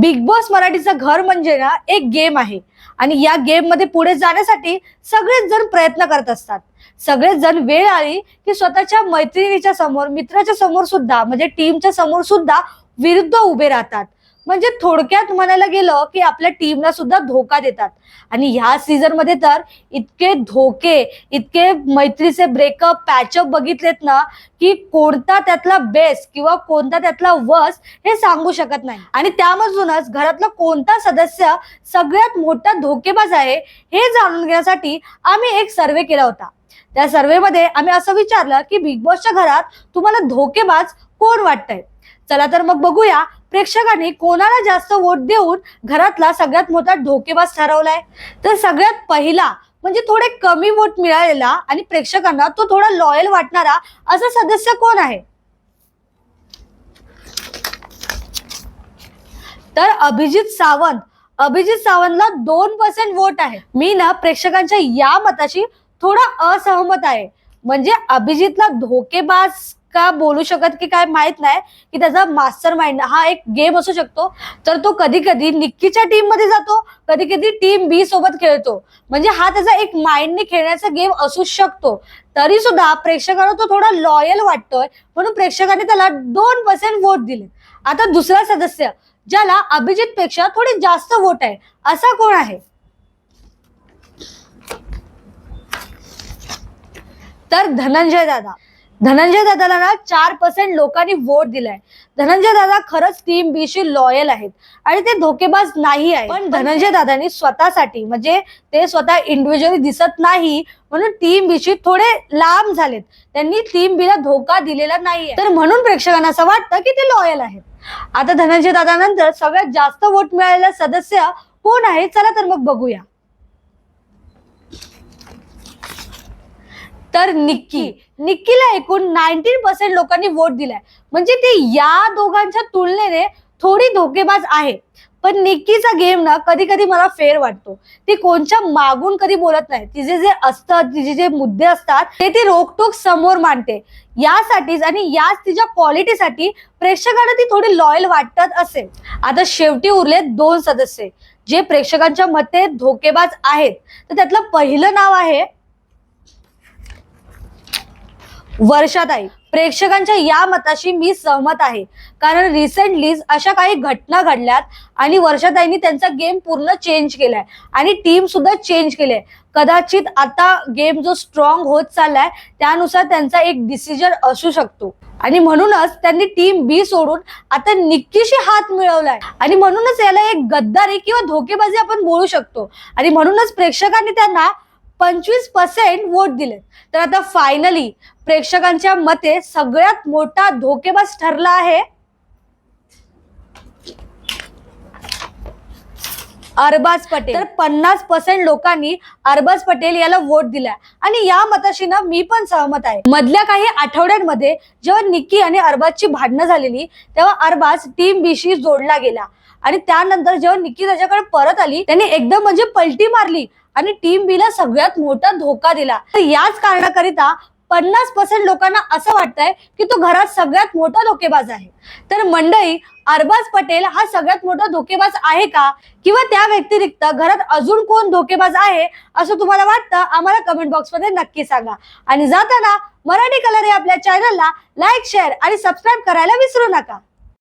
Big boss मराठीचं घर म्हणजे ना एक गेम आहे. आणि या गेममध्ये पुढे जाण्यासाठी सगळेच जण प्रयत्न करत असतात. सगळेच जण वेळ आली की स्वतःच्या मैत्रिणीच्या समोर मित्राच्या समोर सुद्धा म्हणजे टीमच्या समोर सुद्धा विरुद्ध उभे राहतात. म्हणजे थोडक्यात म्हणायला गेलं की आपल्या टीमला सुद्धा धोका देतात. आणि ह्या सीझनमध्ये तर इतके धोके इतके मैत्रीचे ब्रेकअप पॅचअप बघितलेत ना की कोणता त्यातला बेस्ट किंवा कोणता त्यातला वस हे सांगू शकत नाही. आणि त्यामधूनच घरातला कोणता सदस्य सगळ्यात मोठा धोकेबाज आहे हे जाणून घेण्यासाठी आम्ही एक सर्वे केला होता. त्या सर्वेमध्ये आम्ही असं विचारलं की बिग बॉसच्या घरात तुम्हाला धोकेबाज कोण वाटतंय? चला तर मग बघूया प्रेक्षकांनी कोणाला जास्त वोट देऊन घरातला सगळ्यात मोठा धोकेबाज ठरवलाय? तर सगळ्यात पहिला म्हणजे थोडे कमी वोट मिळालेला आणि प्रेक्षकांना तो थोडा लॉयल वाटणारा असा सदस्य कोण आहे? तर अभिजित सावंत. अभिजित सावंतला दोन पर्सेंट वोट आहे. मी ना प्रेक्षकांच्या या मताशी थोडा असहमत आहे. म्हणजे अभिजितला धोकेबाज का बोलू शकत की काय माहीत नाही की त्याचा मास्टर माइंड हा एक गेम असू शकतो. तर तो कधी कधी निक्कीच्या टीममध्ये जातो कधी कधी टीम बी सोबत खेळतो. म्हणजे हा त्याचा एक माइंडने खेळण्याचा गेम असू शकतो. तरी सुद्धा प्रेक्षकांना तो थोडा लॉयल वाटतोय म्हणून प्रेक्षकांनी त्याला दोन पर्सेंट वोट दिले. आता दुसरा सदस्य ज्याला अभिजित पेक्षा थोडी जास्त वोट आहे असा कोण आहे? तर धनंजय दादा. धनंजय दादाला ना चार पर्सेंट लोकांनी वोट दिलाय. धनंजय दादा खरंच टीम बी शी लॉयल आहेत. आणि ते धोकेबाज नाही आहे पण धनंजय दादांनी स्वतःसाठी म्हणजे ते स्वतः इंडिव्हिज्युअली दिसत नाही म्हणून टीम बी शी थोडे लांब झालेत. त्यांनी टीम बीला धोका दिलेला नाहीये. तर म्हणून प्रेक्षकांना असं वाटतं की ते लॉयल आहेत. आता धनंजय दादानंतर सगळ्यात जास्त वोट मिळालेला सदस्य कोण आहे? चला तर मग बघूया. तर निक्की. निक्कीला एकूण नाईन्टीन पर्सेंट लोकांनी वोट दिलाय. म्हणजे ती या दोघांच्या तुलनेने थोडी धोकेबाज आहे. पण निक्कीचा गेम ना कधी कधी मला फेर वाटतो. ती कोणच्या मागून कधी बोलत नाही. तिचे जे असतात तिचे जे मुद्दे असतात ते ती रोकटोक समोर मांडते. यासाठीच आणि याच तिच्या क्वालिटीसाठी प्रेक्षकांना ती थोडी लॉयल वाटत असेल. आता शेवटी उरले दोन सदस्य. जे प्रेक्षकांच्या मते धोकेबाज आहेत. तर त्यातलं पहिलं नाव आहे वर्षाताई प्रेक्षकांच्या या मताशी मी सहमत आहे. कारण रिसेंटली अशा काही घटना घडल्यात आणि वर्षाताईंनी त्यांचा गेम पूर्ण चेंज केलाय. आणि टीम सुद्धा चेंज केले कदाचित आता गेम जो स्ट्रॉंग होत चाललाय त्यानुसार त्यांचा एक डिसिजन असू शकतो. आणि म्हणूनच त्यांनी टीम बी सोडून आता निक्कीशी हात मिळवलाय. आणि म्हणूनच याला एक गद्दारी किंवा धोकेबाजी आपण बोलू शकतो. आणि म्हणूनच प्रेक्षकांनी त्यांना पंचवीस पर्सेंट वोट दिले तर आता फायनली प्रेक्षकांच्या मते सगळ्यात मोठा धोकेबाज ठरला आहे अरबाज पटेल. तर पन्नास पर्सेंट लोकांनी अरबाज पटेल याला वोट दिलाय. आणि या मताशी ना मी पण सहमत आहे. मधल्या काही आठवड्यांमध्ये जेव्हा निक्की आणि अरबाजची भांडणं झालेली तेव्हा अरबाज टीम बीशी जोडला गेला. आणि त्यानंतर जेव्हा निकी त्याच्याकडे परत आली त्यांनी एकदम म्हणजे पलटी मारली आणि टीम बीला सगळ्यात मोठा धोका दिला. तर याच कारणाकरिता पन्नास पर्सेंट लोकांना असं वाटतंय की तो घरात सगळ्यात मोठा धोकेबाज आहे. तर मंडळी अरबाज पटेल हा सगळ्यात मोठा धोकेबाज आहे का? किंवा त्या व्यतिरिक्त घरात अजून कोण धोकेबाज आहे असं तुम्हाला वाटतं? आम्हाला कमेंट बॉक्समध्ये नक्की सांगा. आणि जाताना मराठी कलर या आपल्या चॅनलला लाईक शेअर आणि सबस्क्राईब करायला विसरू नका.